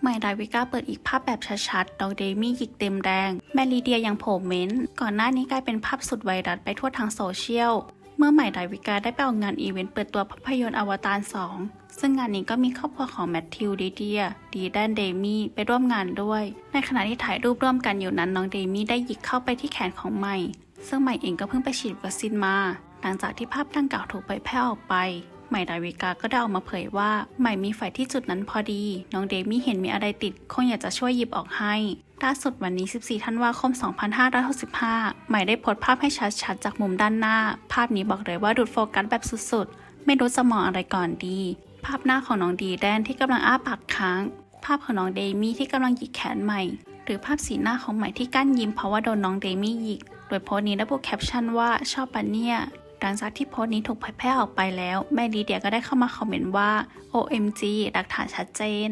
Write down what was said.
ใหม่ดาวิกาเปิดอีกภาพแบบชัดๆ ดอกเดมี่หยิกเต็มแดงแมลีเดียยังโผล่เม้น ก่อนหน้านี้กลายเป็นภาพสุดไวรัสไปทั่วทางโซเชียล เมื่อใหม่ดาวิกาได้ไปออกงานอีเวนต์เปิดตัวภาพยนตร์อวตาร 2 ซึ่งงานนี้ก็มีครอบครัวของแมทธิวดีเดีย ดีแดนเดมี่ไปร่วมงานด้วย ในขณะที่ถ่ายรูปร่วมกันอยู่นั้นน้องเดมี่ได้หยิกเข้าไปที่แขนของใหม่ ซึ่งใหม่เองก็เพิ่งไปฉีดวัคซีนมา หลังจากที่ภาพดังกล่าวถูกเผยแพร่ออกไป ใหม่ดาวิกาก็ได้ออกมาเผยว่า ใหม่มีไฟที่จุดนั้นพอดี น้องเดมี่เห็นมีอะไรติด คงอยากจะช่วยหยิบออกให้ล่าสุดวันนี้ 14 ธันวาคม 2565 ใหม่ได้โพสภาพให้ชัดๆ จากมุมด้านหน้า ภาพนี้บอกเลยว่าดูดโฟกัสแบบสุดๆ ไม่รู้จะมองอะไรก่อนดี ภาพหน้าของน้องดีแดนที่กำลังอ้าปากค้าง ภาพของน้องเดมี่ที่กำลังหยิกแขนใหม่ หรือภาพสีหน้าของใหม่ที่กั้นยิ้มเพราะว่าโดนน้องเดมี่หยิก โดยโพสต์นี้ระบุแคปชั่นว่าชอบปันเนี่ย หลังจากที่โพสต์นี้ถูกเผยแพร่ออกไปแล้ว แม่ลีเดียก็ได้เข้ามาคอมเมนต์ว่า OMG หลักฐานชัดเจน